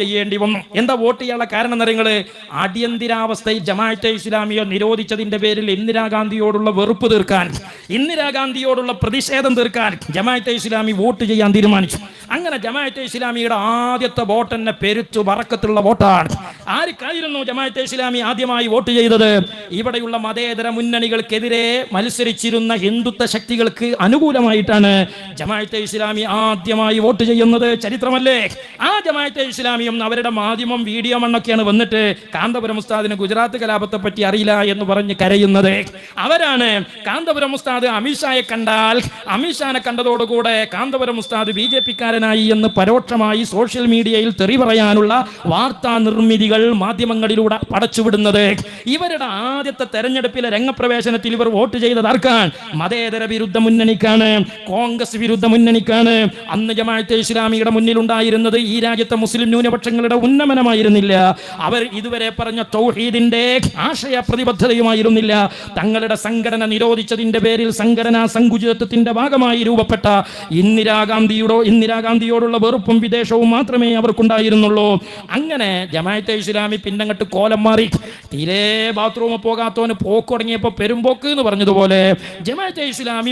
ചെയ്യേണ്ടി വന്നു. എന്താ വോട്ട് ചെയ്യാനുള്ള കാരണം എന്നറിയങ്ങൾ അടിയന്തിരാവസ്ഥയിൽ ജമാഅത്തെ ഇസ്ലാമിയെ നിരോധിച്ചതിന്റെ പേരിൽ ഇന്ദിരാഗാന്ധിയോടുള്ള വെറുപ്പ് തീർക്കാൻ ഇന്ദിരാഗാന്ധിയോടുള്ള പ്രതിഷേധം തീർക്കാൻ ജമാഅത്തെ ഇസ്ലാമി വോട്ട് ചെയ്യാൻ തീരുമാനിച്ചു. അങ്ങനെ ജമാഅത്തെ ഇസ്ലാമിയുടെ ആദ്യത്തെ വോട്ട് തന്നെ പെരുത്തു വറക്കത്തുള്ള വോട്ടാണ്. ആർക്കായിരുന്നു ജമാഅത്തെ ഇസ്ലാമി ആദ്യമായി വോട്ട് ചെയ്തത്? ഇവിടെയുള്ള മതേതര മുന്നണികൾക്കെതിരെ മത്സരിച്ചിരുന്ന ഹിന്ദുത്വ ശക്തികൾക്ക് അനുകൂലമായിട്ടാണ് ജമാഅത്തെ ഇസ്ലാമി ആദ്യമായി വോട്ട് ചെയ്യുന്നത് ചരിത്രമല്ലേ? ആ ജമാഅത്തെ ഇസ്ലാമിയും അവരുടെ മാധ്യമം വീഡിയോ മണ്ണൊക്കെയാണ് വന്നിട്ട് കാന്തപുരം ഉസ്താദിന് ഗുജറാത്ത് കലാപത്തെ പറ്റി അറിയില്ല എന്ന് പറഞ്ഞ് കരയുന്നത്. അവരാണ് കാന്തപുരം ഉസ്താദ് അമിത്ഷായെ കണ്ടാൽ അമിത്ഷാനെ കണ്ടതോടുകൂടെ കാന്തപുരം ഉസ്താദ് ബി ജെ പിക്കാരനായി എന്ന് പരോക്ഷമായി സോഷ്യൽ മീഡിയയിൽ തെറി പറയാനുള്ള വാർത്താ നിർമ്മിതികൾ മാധ്യമങ്ങളിലൂടെ പടച്ചുവിടുന്നത്. ഇവരുടെ ആദ്യത്തെ തെരഞ്ഞെടുപ്പിലെ രംഗപ്രവേശനത്തിൽ ഇവർ വോട്ട് ചെയ്തത് ആർക്കാൻ മതേതര വിരുദ്ധ മുന്നണിക്കാണ് കോൺഗ്രസ് വിരുദ്ധ മുന്നണിക്കാണ്. അന്ന് ജമാഅത്തെ ഇസ്ലാമിയുടെ മുന്നിലുണ്ടായിരുന്നത് ഈ രാജ്യത്തെ മുസ്ലിം ന്യൂനപക്ഷങ്ങളുടെ ഉന്നമനമായിരുന്നില്ല. അവർ ഇതുവരെ പറഞ്ഞ തൗഹീദിന്റെ ആശയ പ്രതിബദ്ധതയുമായിരുന്നില്ല. തങ്ങളുടെ സംഘടന നിരോധിച്ചതിന്റെ പേരിൽ സംഘടനാ സങ്കുചിതത്വത്തിന്റെ ഭാഗമായി രൂപപ്പെട്ട ഇന്ദിരാഗാന്ധിയുടെ ഇന്ദിരാഗാന്ധിയോടുള്ള വെറുപ്പും വിദേശവും മാത്രമേ അവർക്കുണ്ടായിരുന്നുള്ളൂ. അങ്ങനെ ജമായത്തെ ഇസ്ലാമി പിന്നങ്ങട്ട് കോലം മാറി. തീരെ ബാത്റൂമിൽ പോകാത്തവന് പോക്കുടങ്ങിയപ്പോൾ പെരുമ്പോക്ക് എന്ന് പറഞ്ഞതുപോലെ ജമായത്തെ ഇസ്ലാമി